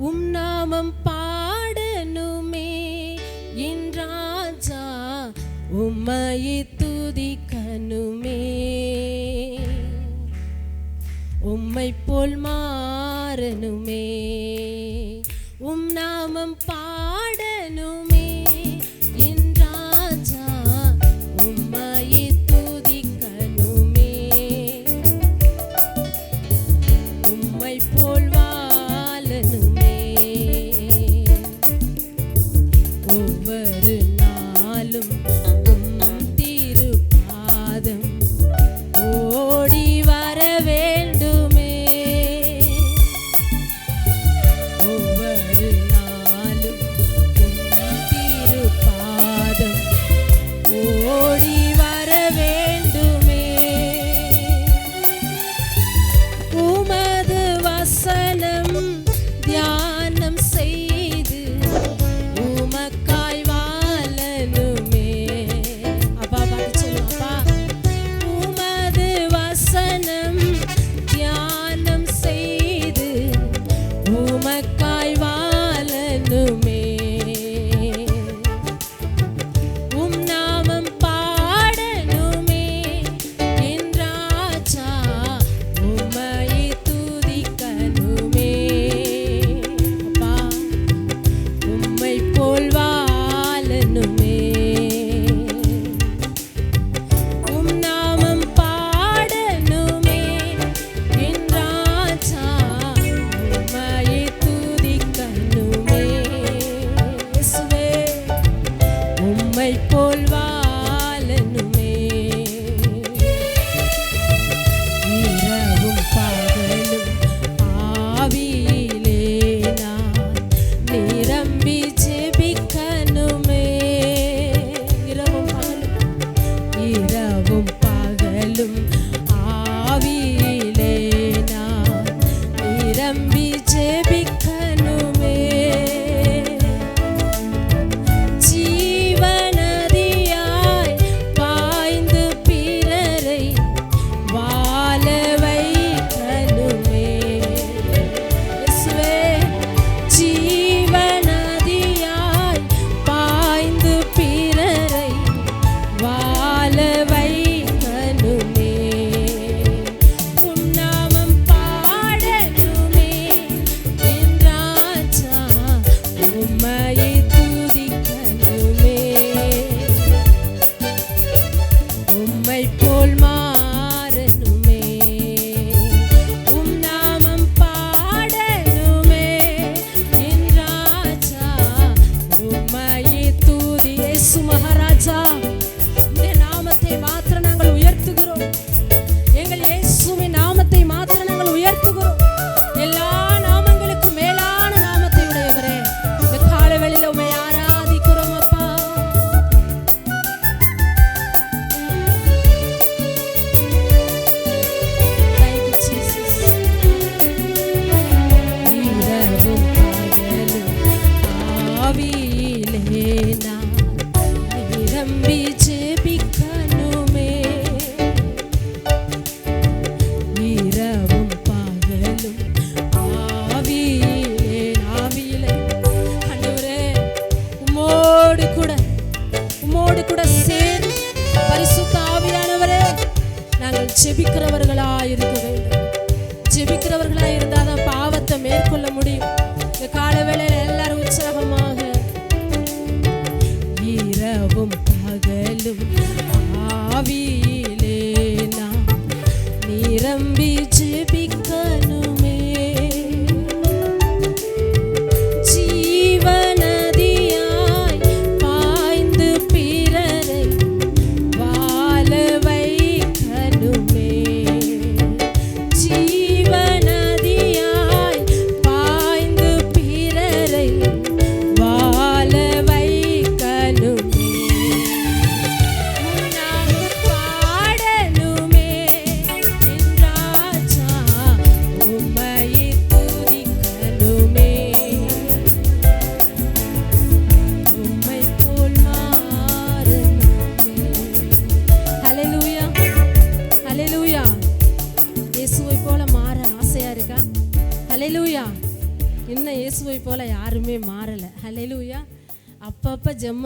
உம் நாமம் பாடனுமே என் ராஜா உம்மையை துதிக்கனுமே உம்மை போல் மாறனுமே உம் நாமம் over நம்புகிறவர்களாக இருந்தால் தான் பாவத்தை மேற்கொள்ள முடியும். இந்த கால வேளையில் எல்லாரும் உற்சாகமாக இரவும் பகலும் ஆவியிலே நாம் நிரம்பி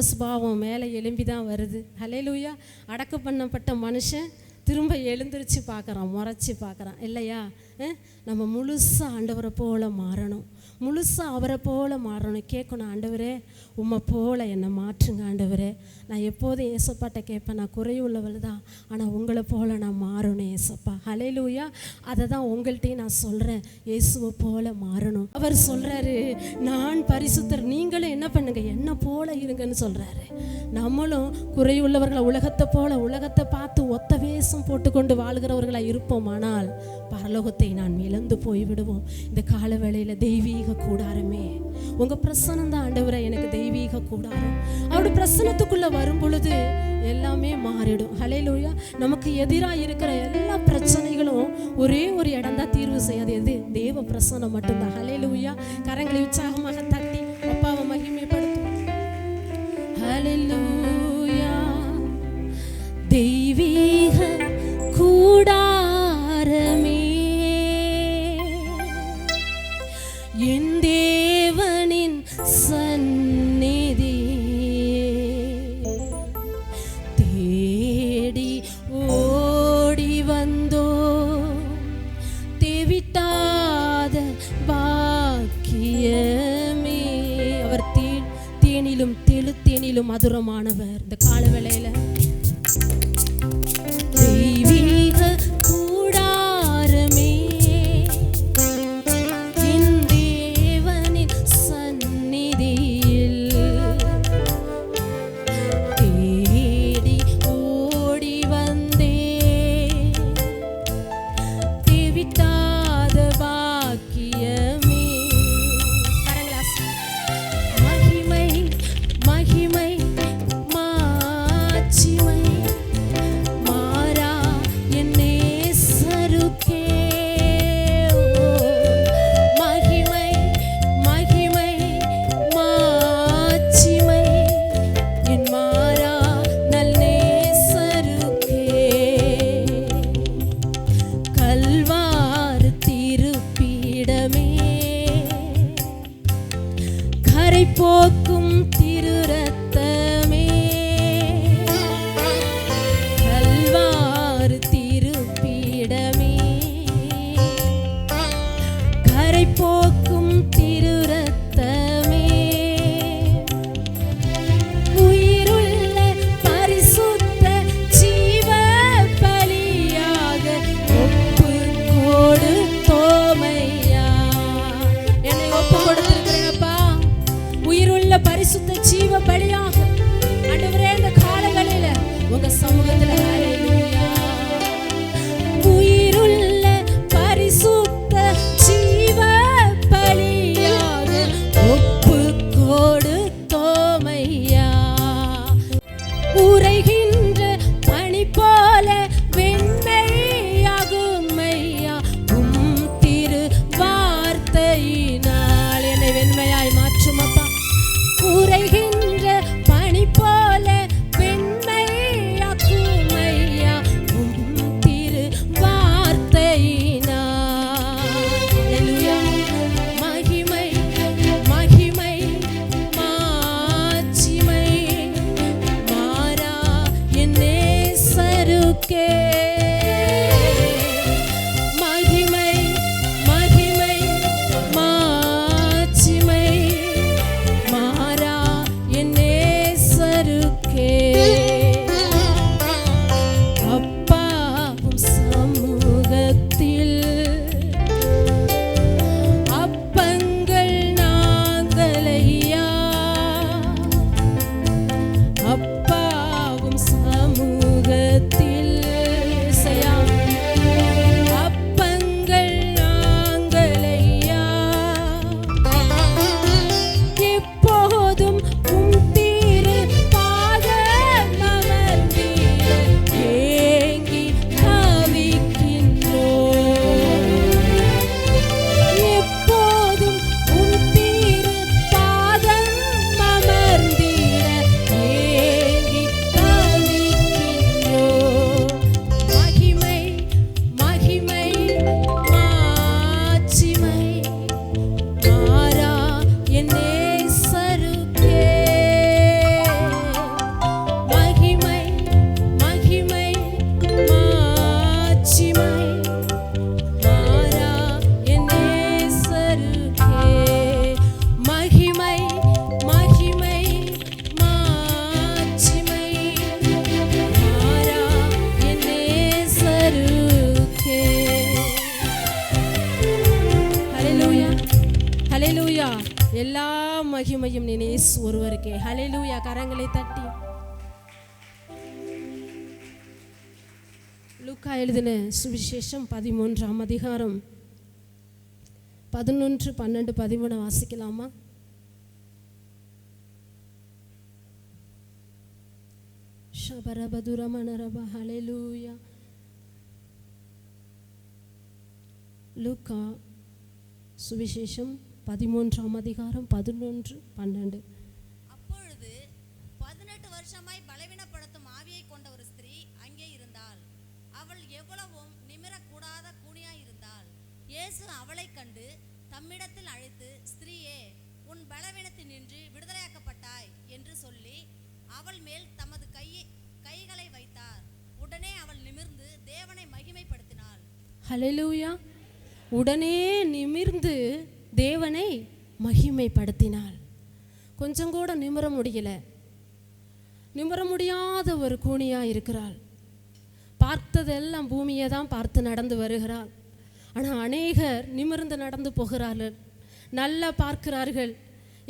சுபாவம் மேலே எழும்பி தான் வருது. ஹலையிலூயா அடக்கு பண்ணப்பட்ட மனுஷன் திரும்ப எழுந்திரிச்சு பார்க்குறான் முறைச்சி பார்க்குறான். இல்லையா? நம்ம முழுசாக ஆண்டவரை போல மாறணும். முழுசாக அவரை போல மாறணும். கேட்கணும் ஆண்டவரே உம்மை போல என்னை மாற்றுங்க ஆண்டவரே. நான் எப்போதும் ஏசப்பாட்ட கேட்பேன். நான் குறையுள்ளவள் தான். ஆனால் உங்களை போல நான் மாறணும் ஏசப்பா ஹலையிலூயா அதை தான் உங்கள்கிட்டையும் நான் சொல்கிறேன் இயேசுவை போல மாறணும். அவர் சொல்கிறாரு நான் பரிசுத்தர். நீங்களும் என்ன பண்ணுங்க? என்ன போல இருங்கன்னு சொல்கிறாரு நம்மளும் குறையுள்ளவர்களை உலகத்தை போல உலகத்தை பார்த்து ஒத்த வேஷம் போட்டுக்கொண்டு வாழ்கிறவர்களாக இருப்போம். ஆனால் பரலோகத்தை நான் இழந்து போய்விடுவோம். இந்த கால தெய்வீக தெய்வீக கூடாரமே. உங்க பிரசனம் தான் ஆண்டவரை எனக்கு தெய்வீக கூடாரம். அவருடைய பிரசனத்துக்குள்ள வரும் பொழுது எல்லாமே மாறிடும். ஹலையிலோயா நமக்கு எதிராக இருக்கிற எல்லா பிரச்சனைகளும் ஒரே ஒரு இடம் தான் தீர்வு செய்யாது. எது? தேவ பிரசனம் மட்டும்தான். ஹலையிலோயா கரங்களை உற்சாகமாக தட்டி அப்பாவை மகிமைப்படுத்தும் ஹalleluya தெய்வீக கூடா என் தேவனின் ச You. எழுதின சுவிசேஷம் பதிமூன்றாம் அதிகாரம். பதினொன்று பன்னெண்டு பதிமூணு வாசிக்கலாமா? ஷபரபதுரமணரப ஹலெலூயா லூக்கா சுவிசேஷம் பதிமூன்றாம் அதிகாரம் பதினொன்று பன்னெண்டு. மகிமைப்படுத்தினாள் உடனே நிமிர்ந்து தேவனை மகிமைப்படுத்தினாள். கொஞ்சம் கூட நிமிர முடியல. நிமிர முடியாத ஒரு கூணியாக இருக்கிறாள். பார்த்ததெல்லாம் பூமியை தான் பார்த்து நடந்து வருகிறாள். ஆனால் அநேகர் நிமிர்ந்து நடந்து போகிறார்கள். நல்லா பார்க்கிறார்கள்.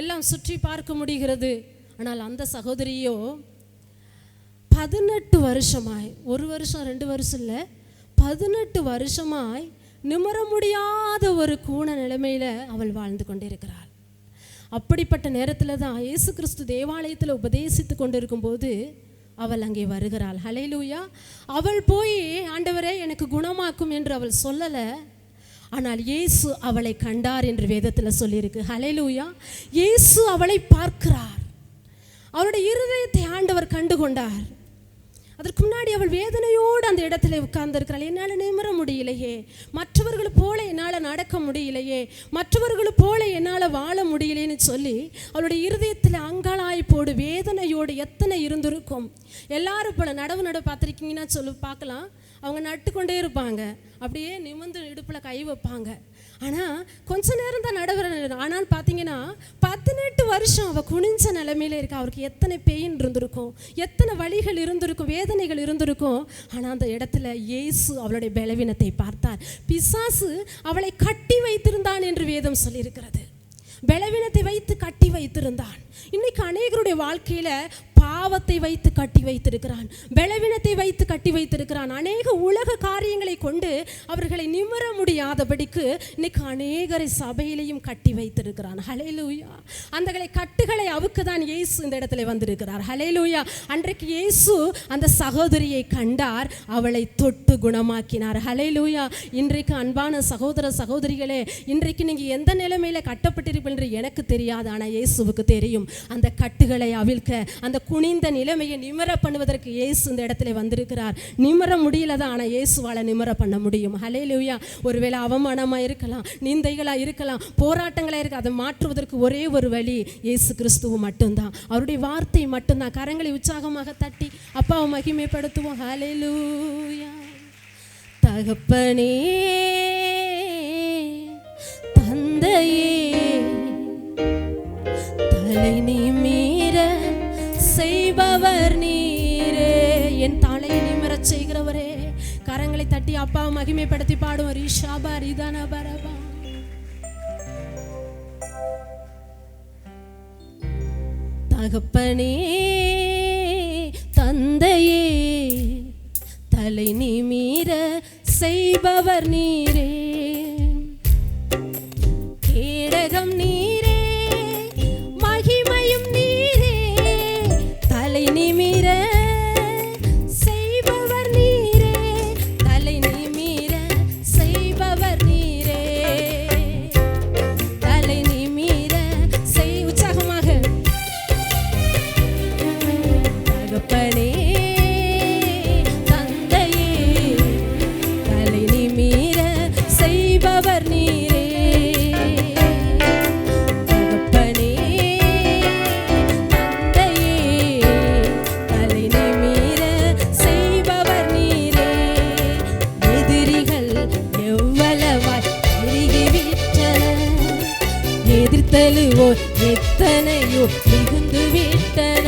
எல்லாம் சுற்றி பார்க்க முடிகிறது. ஆனால் அந்த சகோதரியோ பதினெட்டு வருஷமாய் ஒரு வருஷம் ரெண்டு வருஷம் இல்லை பதினெட்டு வருஷமாய் நிமர முடியாத ஒரு கூண நிலைமையில் அவள் வாழ்ந்து கொண்டிருக்கிறாள். அப்படிப்பட்ட நேரத்தில் தான் இயேசு கிறிஸ்து தேவாலயத்தில் உபதேசித்து கொண்டிருக்கும்போது அவள் அங்கே வருகிறாள். ஹலைலூயா அவள் போய் ஆண்டவரே எனக்கு குணமாக்கும் என்று அவள் சொல்லலை. ஆனால் இயேசு அவளை கண்டார் என்று வேதத்தில் சொல்லியிருக்கு. ஹலைலூயா இயேசு அவளை பார்க்கிறார். அவளுடைய இருதயத்தை ஆண்டவர் கண்டு கொண்டார் அதற்கு முன்னாடி அவள் வேதனையோடு அந்த இடத்துல உட்கார்ந்துருக்கிறாள். என்னால் நிமிர முடியலையே. மற்றவர்கள் போல என்னால் நடக்க முடியலையே. மற்றவர்கள் போல என்னால் வாழ முடியலையேன்னு சொல்லி அவளுடைய இருதயத்தில் அங்காளாய்ப்போடு வேதனையோடு எத்தனை இருந்திருக்கும். எல்லாரும் போல நடவு நட பார்த்துருக்கீங்கன்னா சொல்லு பார்க்கலாம். அவங்க நட்டு கொண்டே இருப்பாங்க. அப்படியே நிமிர்ந்து இடுப்பில் கை வைப்பாங்க. ஆனால் கொஞ்ச நேரம் தான் நடுவர ஆனால் பார்த்தீங்கன்னா பதினெட்டு வருஷம் அவள் குனிஞ்ச நிலைமையில இருக்கா. அவருக்கு எத்தனை பெயின் இருந்திருக்கும் எத்தனை வழிகள் இருந்திருக்கும் வேதனைகள் இருந்திருக்கும். ஆனால் அந்த இடத்துல இயேசு அவளுடைய பலவீனத்தை பார்த்தார். பிசாசு அவளை கட்டி வைத்திருந்தான் என்று வேதம் சொல்லியிருக்கிறது. பலவீனத்தை வைத்து கட்டி வைத்திருந்தான். இன்னைக்கு அநேகருடைய வாழ்க்கையில பாவத்தை வைத்து கட்டி வைத்திருக்கிறான் பலவீனத்தை வைத்து கட்டி வைத்திருக்கிறான். அநேக உலக காரியங்களை கொண்டு அவர்களை நிமிர முடியாதபடிக்கு இன்னைக்கு அநேகரை சபையிலையும் கட்டி வைத்திருக்கிறான். ஹலேலூயா அந்தகளை கட்டுகளை அவுக்கு தான் இயேசு இந்த இடத்துல வந்திருக்கிறார். ஹலேலூயா அன்றைக்கு இயேசு அந்த சகோதரியை கண்டார் அவளை தொட்டு குணமாக்கினார். ஹலேலூயா இன்றைக்கு அன்பான சகோதர சகோதரிகளே இன்றைக்கு நீங்கள் எந்த நிலைமையில கட்டப்பட்டிருப்பீர்கள் என்று எனக்கு தெரியாது ஆனால் இயேசுவுக்கு தெரியும். அந்த கட்டுகளை அவிழ்க்க அந்த குனிந்த நிலைமையை நிமிர பண்ணுவதற்கு இயேசு இந்த இடத்துல வந்திருக்கிறார். நிமிர முடியல தான் ஆனால் இயேசுவால் நிமிர பண்ண முடியும். ஹலேலூயா ஒருவேளை அவமானமாக இருக்கலாம் நிந்தைகளாக இருக்கலாம் போராட்டங்களாக இருக்கு அதை மாற்றுவதற்கு ஒரே ஒரு வழி இயேசு கிறிஸ்துவும் மட்டும்தான். அவருடைய வார்த்தை மட்டும்தான். கரங்களை உற்சாகமாக தட்டி அப்பாவை மகிமைப்படுத்துவோம். ஹலேலூயா தகப்பனே தந்தையே தலை நிமிர செய்பவர் நீரே. என் தலையை நிமிரச் செய்கிறவரே. கரங்களை தட்டி அப்பா மகிமைப்படுத்தி பாடுவோம் ரிஷாபா ரிதான பரபா தகப்பனே தந்தையே தலை நிமிர செய்பவர் நீரே. எத்தனையோ மிகுந்து விட்டன